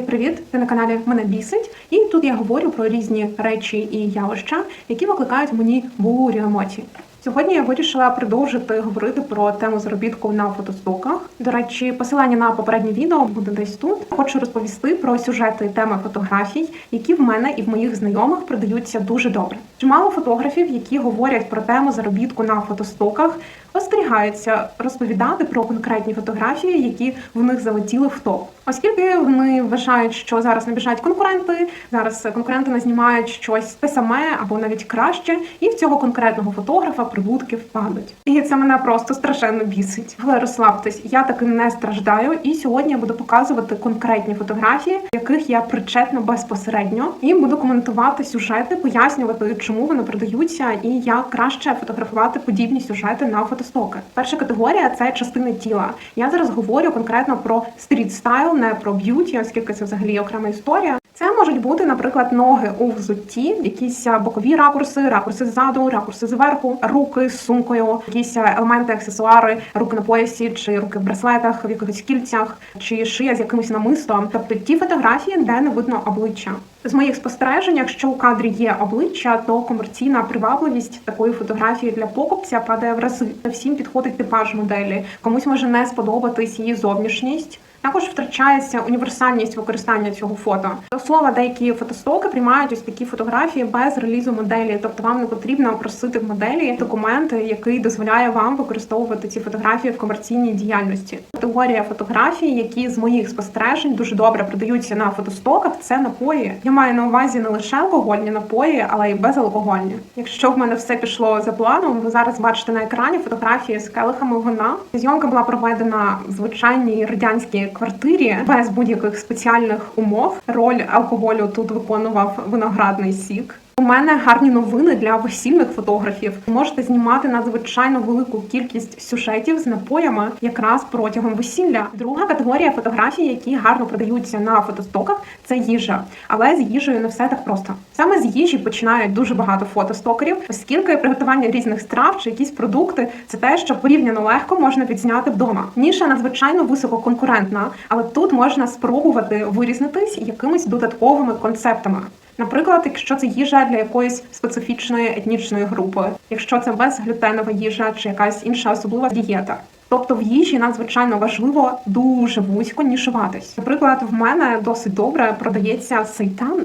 Привіт! Ви на каналі Мене бісить, і тут я говорю про різні речі і явища, які викликають мені бурю емоцій. Сьогодні я вирішила продовжити говорити про тему заробітку на фотостоках. До речі, посилання на попереднє відео буде десь тут. Хочу розповісти про сюжети теми фотографій, які в мене і в моїх знайомих продаються дуже добре. Чимало фотографів, які говорять про тему заробітку на фотостоках, остерігаються розповідати про конкретні фотографії, які в них залетіли в топ. Оскільки вони вважають, що зараз набіжать конкуренти, зараз конкуренти назнімають щось те саме або навіть краще, і в цього конкретного фотографа прибутки впадуть. І це мене просто страшенно бісить. Але розслабтесь, я таким не страждаю. І сьогодні я буду показувати конкретні фотографії, яких я причетна безпосередньо, і буду коментувати сюжети, пояснювати, чому вони продаються, і як краще фотографувати подібні сюжети на фотостоки. Перша категорія це частини тіла. Я зараз говорю конкретно про стріт стайл, не про б'юті, оскільки це взагалі окрема історія. Це можуть бути, наприклад, ноги у взутті, якісь бокові ракурси, ракурси ззаду, ракурси зверху, руки з сумкою, якісь елементи, аксесуари, руки на поясі, чи руки в браслетах, в якихось кільцях, чи шия з якимось намистом. Тобто ті фотографії, де не видно обличчя. З моїх спостережень, якщо у кадрі є обличчя, то комерційна привабливість такої фотографії для покупця падає в рази. Всім підходить типаж моделі, комусь може не сподобатись її зовнішність. Також втрачається універсальність використання цього фото. До слова, деякі фотостоки приймають ось такі фотографії без релізу моделі, тобто вам не потрібно просити в моделі документ, який дозволяє вам використовувати ці фотографії в комерційній діяльності. Категорія фотографій, які з моїх спостережень дуже добре продаються на фотостоках, це напої. Я маю на увазі не лише алкогольні напої, але й безалкогольні. Якщо в мене все пішло за планом, ви зараз бачите на екрані фотографії з келихами вина. Зйомка була проведена в звичайній радянській квартирі без будь-яких спеціальних умов. Роль алкоголю тут виконував виноградний сік. У мене гарні новини для весільних фотографів. Ви можете знімати надзвичайно велику кількість сюжетів з напоями якраз протягом весілля. Друга категорія фотографій, які гарно продаються на фотостоках, це їжа. Але з їжею не все так просто. Саме з їжі починають дуже багато фотостокерів, оскільки приготування різних страв чи якісь продукти це те, що порівняно легко можна відзняти вдома. Ніша надзвичайно висококонкурентна, але тут можна спробувати вирізнитись якимись додатковими концептами. Наприклад, якщо це їжа для якоїсь специфічної етнічної групи, якщо це безглютенова їжа чи якась інша особлива дієта. Тобто в їжі надзвичайно важливо дуже вузько нішуватись. Наприклад, в мене досить добре продається сейтан.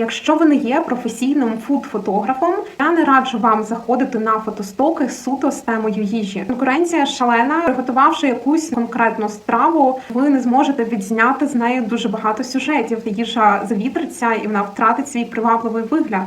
Якщо ви не є професійним фуд-фотографом, я не раджу вам заходити на фотостоки суто з темою їжі. Конкуренція шалена. Приготувавши якусь конкретну страву, ви не зможете відзняти з неї дуже багато сюжетів. Їжа завітриться і вона втратить свій привабливий вигляд.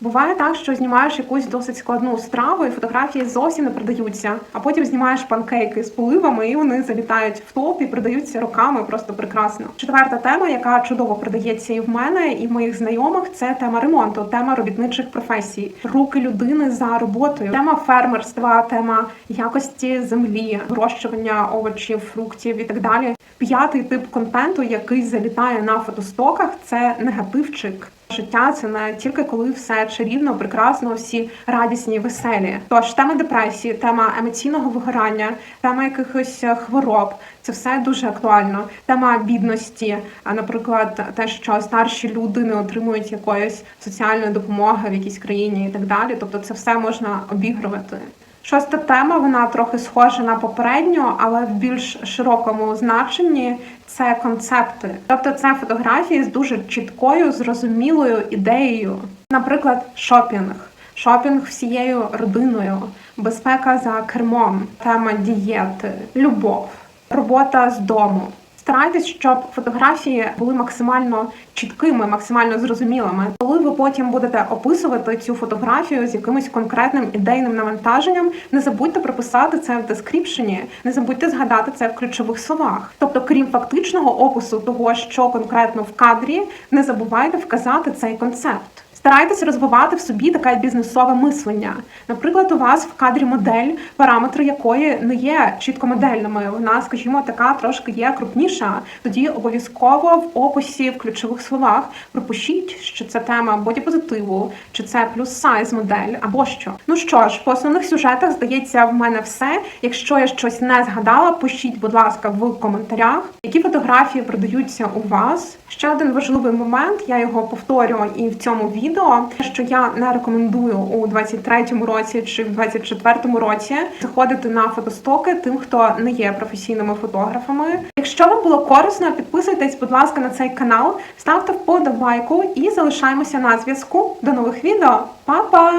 Буває так, що знімаєш якусь досить складну страву, і фотографії зовсім не продаються. А потім знімаєш панкейки з поливами, і вони залітають в топ і продаються роками просто прекрасно. Четверта тема, яка чудово продається і в мене, і в моїх знайомих, це тема ремонту, тема робітничих професій, руки людини за роботою, тема фермерства, тема якості землі, вирощування овочів, фруктів і так далі. П'ятий тип контенту, який залітає на фотостоках, це негативчик. Життя це не тільки коли все чарівно, прекрасно, всі радісні, веселі. Тож тема депресії, тема емоційного вигорання, тема якихось хвороб це все дуже актуально. Тема бідності, а наприклад, те, що старші люди не отримують якоїсь соціальної допомоги в якійсь країні і так далі. Тобто, це все можна обігрувати. Шоста тема, вона трохи схожа на попередню, але в більш широкому значенні це концепти. Тобто це фотографії з дуже чіткою, зрозумілою ідеєю. Наприклад, шопінг. Шопінг всією родиною, безпека за кермом, тема дієти, любов, робота з дому. Старайтесь, щоб фотографії були максимально чіткими, максимально зрозумілими. Коли ви потім будете описувати цю фотографію з якимось конкретним ідейним навантаженням, не забудьте прописати це в дескріпшені, не забудьте згадати це в ключових словах. Тобто, крім фактичного опису того, що конкретно в кадрі, не забувайте вказати цей концепт. Старайтесь розвивати в собі таке бізнесове мислення. Наприклад, у вас в кадрі модель, параметри якої не є чітко модельними. Вона, скажімо, така трошки є крупніша. Тоді обов'язково в описі, в ключових словах пропишіть, що це тема бодіпозитиву, чи це плюс сайз модель, або що. Ну що ж, по основних сюжетах здається, в мене все. Якщо я щось не згадала, пишіть, будь ласка, в коментарях, які фотографії продаються у вас. Ще один важливий момент, я його повторю і в цьому відео, що я не рекомендую у 23-му році чи в 24-му році заходити на фотостоки тим, хто не є професійними фотографами. Якщо вам було корисно, підписуйтесь, будь ласка, на цей канал, ставте вподобайку і залишаємося на зв'язку. До нових відео. Па-па!